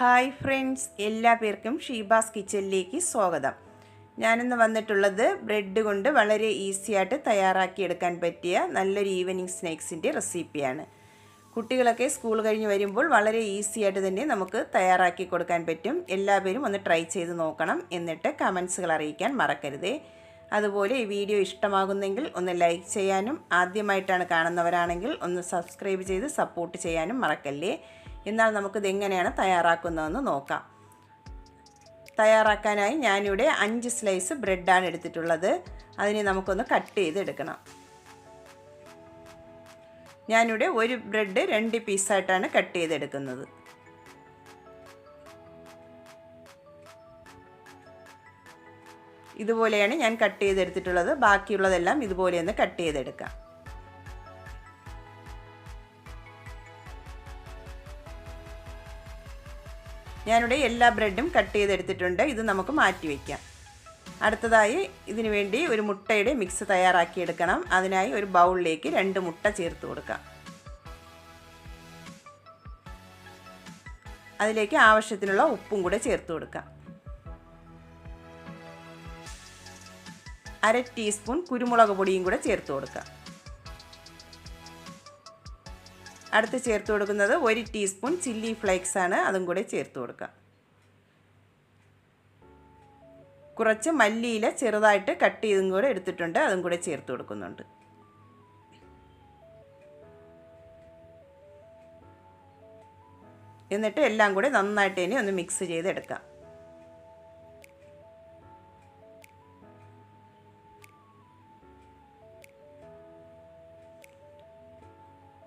Hi friends എല്ലാ പേർക്കും ഷീബാസ് കിച്ചണിലേക്ക് സ്വാഗതം. ഞാനിന്ന് വന്നിട്ടുള്ളത് ബ്രെഡ് കൊണ്ട് വളരെ ഈസി ആയിട്ട് തയ്യാറാക്കിയെടുക്കാൻ പറ്റിയ നല്ലൊരു ഈവനിങ് സ്നാക്സിന്റെ റെസിപ്പിയാണ്. കുട്ടികളൊക്കെ സ്കൂൾ കഴിഞ്ഞ് വരുമ്പോൾ വളരെ ഈസി ആയിട്ട് തന്നെ നമുക്ക് തയ്യാറാക്കി കൊടുക്കാൻ പറ്റും. എല്ലാവരും ഒന്ന് ട്രൈ ചെയ്ത് നോക്കണം എന്നിട്ട് കമൻസുകൾ അറിയിക്കാൻ മറക്കരുതേ. അതുപോലെ ഈ വീഡിയോ ഇഷ്ടമാകുന്നെങ്കിൽ ഒന്ന് ലൈക്ക് ചെയ്യാനും ആദ്യമായിട്ടാണ് കാണുന്നവരാണെങ്കിൽ ഒന്ന് സബ്സ്ക്രൈബ് ചെയ്ത് സപ്പോർട്ട് ചെയ്യാനും മറക്കല്ലേ? എന്നാൽ നമുക്കിത് എങ്ങനെയാണ് തയ്യാറാക്കുന്നതെന്ന് നോക്കാം. തയ്യാറാക്കാനായി ഞാനിവിടെ അഞ്ച് സ്ലൈസ് ബ്രെഡാണ് എടുത്തിട്ടുള്ളത്. അതിനെ നമുക്കൊന്ന് കട്ട് ചെയ്തെടുക്കണം. ഞാനിവിടെ ഒരു ബ്രെഡ് രണ്ട് പീസായിട്ടാണ് കട്ട് ചെയ്തെടുക്കുന്നത്. ഇതുപോലെയാണ് ഞാൻ കട്ട് ചെയ്തെടുത്തിട്ടുള്ളത്. ബാക്കിയുള്ളതെല്ലാം ഇതുപോലെ ഒന്ന് കട്ട് ചെയ്തെടുക്കാം. ഞാനിവിടെ എല്ലാ ബ്രെഡും കട്ട് ചെയ്തെടുത്തിട്ടുണ്ട്. ഇത് നമുക്ക് മാറ്റി വയ്ക്കാം അടുത്തതായി ഇതിനു വേണ്ടി ഒരു മുട്ടയുടെ മിക്സ് തയ്യാറാക്കിയെടുക്കണം. അതിനായി ഒരു ബൗളിലേക്ക് രണ്ട് മുട്ട ചേർത്ത് കൊടുക്കാം. അതിലേക്ക് ആവശ്യത്തിനുള്ള ഉപ്പും കൂടെ ചേർത്ത് കൊടുക്കാം. അര ടീസ്പൂൺ കുരുമുളക് പൊടിയും കൂടെ ചേർത്ത് കൊടുക്കാം. അടുത്ത് ചേർത്ത് കൊടുക്കുന്നത് ഒരു ടീസ്പൂൺ ചില്ലി ഫ്ലേക്സ് ആണ്. അതും കൂടെ ചേർത്ത് കൊടുക്കുക. കുറച്ച് മല്ലിയില ചെറുതായിട്ട് കട്ട് ചെയ്തും കൂടെ എടുത്തിട്ടുണ്ട്. അതും കൂടെ ചേർത്ത് കൊടുക്കുന്നുണ്ട്. എന്നിട്ട് എല്ലാം കൂടെ നന്നായിട്ട് ഇനി ഒന്ന് മിക്സ് ചെയ്തെടുക്കാം.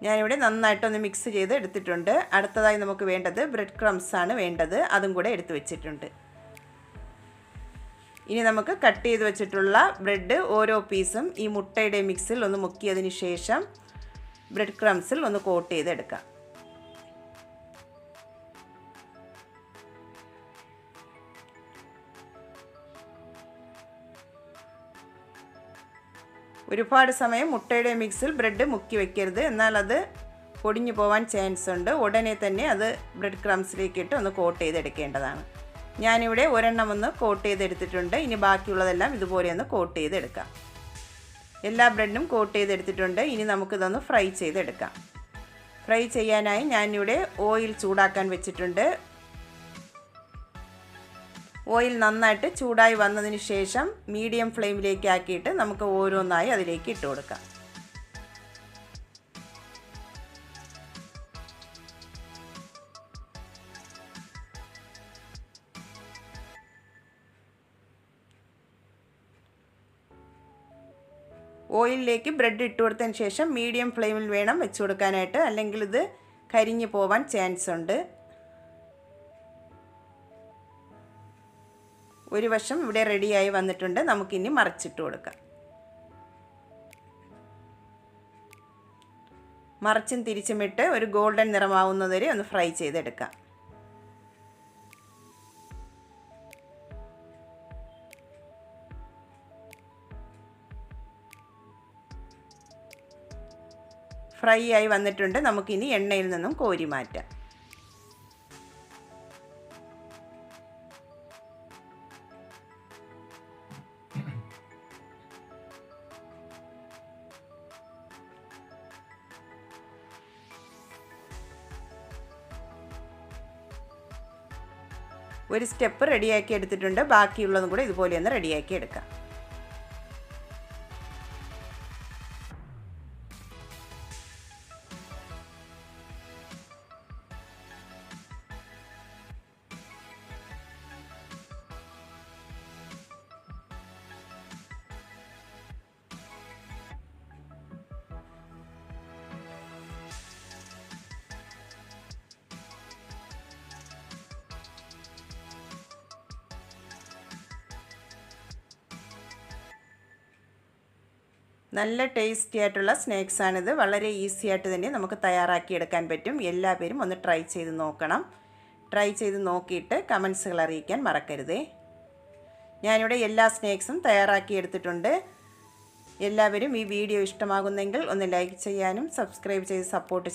ഞാനിവിടെ നന്നായിട്ടൊന്ന് മിക്സ് ചെയ്ത് എടുത്തിട്ടുണ്ട്. അടുത്തതായി നമുക്ക് വേണ്ടത് ബ്രെഡ് ക്രംസ് ആണ് വേണ്ടത്. അതും കൂടെ എടുത്ത് വെച്ചിട്ടുണ്ട്. ഇനി നമുക്ക് കട്ട് ചെയ്ത് വെച്ചിട്ടുള്ള ബ്രെഡ് ഓരോ പീസും ഈ മുട്ടയുടെ മിക്സിൽ ഒന്ന് മുക്കിയതിന് ശേഷം ബ്രെഡ് ക്രംസിൽ ഒന്ന് കോട്ട് ചെയ്തെടുക്കാം. ഒരുപാട് സമയം മുട്ടയുടെ മിക്സിൽ ബ്രെഡ് മുക്കി വെക്കരുത്. എന്നാൽ അത് പൊടിഞ്ഞു പോവാൻ ചാൻസ് ഉണ്ട്. ഉടനെ തന്നെ അത് ബ്രെഡ് ക്രംസിലേക്ക് ഇട്ട് ഒന്ന് കോട്ട് ചെയ്തെടുക്കേണ്ടതാണ്. ഞാനിവിടെ ഒരെണ്ണം ഒന്ന് കോട്ട് ചെയ്തെടുത്തിട്ടുണ്ട്. ഇനി ബാക്കിയുള്ളതെല്ലാം ഇതുപോലെ ഒന്ന് കോട്ട് ചെയ്തെടുക്കാം. എല്ലാ ബ്രെഡും കോട്ട് ചെയ്തെടുത്തിട്ടുണ്ട്. ഇനി നമുക്കിതൊന്ന് ഫ്രൈ ചെയ്തെടുക്കാം. ഫ്രൈ ചെയ്യാനായി ഞാനിവിടെ ഓയിൽ ചൂടാക്കാൻ വെച്ചിട്ടുണ്ട്. ഓയിൽ നന്നായിട്ട് ചൂടായി വന്നതിന് ശേഷം മീഡിയം ഫ്ലെയിമിലേക്ക് ആക്കിയിട്ട് നമുക്ക് ഓരോന്നായി അതിലേക്ക് ഇട്ട് കൊടുക്കാം. ഓയിലിലേക്ക് ബ്രെഡ് ഇട്ട് കൊടുത്തതിന് ശേഷം മീഡിയം ഫ്ലെയിമിൽ വേണം വെച്ച് കൊടുക്കാനായിട്ട്. അല്ലെങ്കിൽ ഇത് കരിഞ്ഞു പോവാൻ ചാൻസ് ഉണ്ട്. ഒരു വശം ഇവിടെ റെഡിയായി വന്നിട്ടുണ്ട്. നമുക്കിനി മറിച്ചിട്ട് കൊടുക്കാം. മറിച്ചും തിരിച്ചുമിട്ട് ഒരു ഗോൾഡൻ നിറമാവുന്നതുവരെ ഒന്ന് ഫ്രൈ ചെയ്തെടുക്കാം. ഫ്രൈ ആയി വന്നിട്ടുണ്ട്. നമുക്കിനി എണ്ണയിൽ നിന്നും കോരി മാറ്റാം. ഒരു സ്റ്റെപ്പ് റെഡിയാക്കി എടുത്തിട്ടുണ്ട്. ബാക്കിയുള്ളതും കൂടെ ഇതുപോലെ ഒന്ന് റെഡിയാക്കി എടുക്കാം. നല്ല ടേസ്റ്റി ആയിട്ടുള്ള സ്നാക്സ് ആണിത്. വളരെ ഈസി ആയിട്ട് തന്നെ നമുക്ക് തയ്യാറാക്കിയെടുക്കാൻ പറ്റും. എല്ലാവരും ഒന്ന് ട്രൈ ചെയ്ത് നോക്കണം. ട്രൈ ചെയ്ത് നോക്കിയിട്ട് കമൻസുകൾ അറിയിക്കാൻ മറക്കരുതേ. ഞാനിവിടെ എല്ലാ സ്നാക്സും തയ്യാറാക്കി എടുത്തിട്ടുണ്ട് എല്ലാവരും ഈ വീഡിയോ ഇഷ്ടമാകുന്നെങ്കിൽ ഒന്ന് ലൈക്ക് ചെയ്യാനും സബ്സ്ക്രൈബ് ചെയ്ത് സപ്പോർട്ട്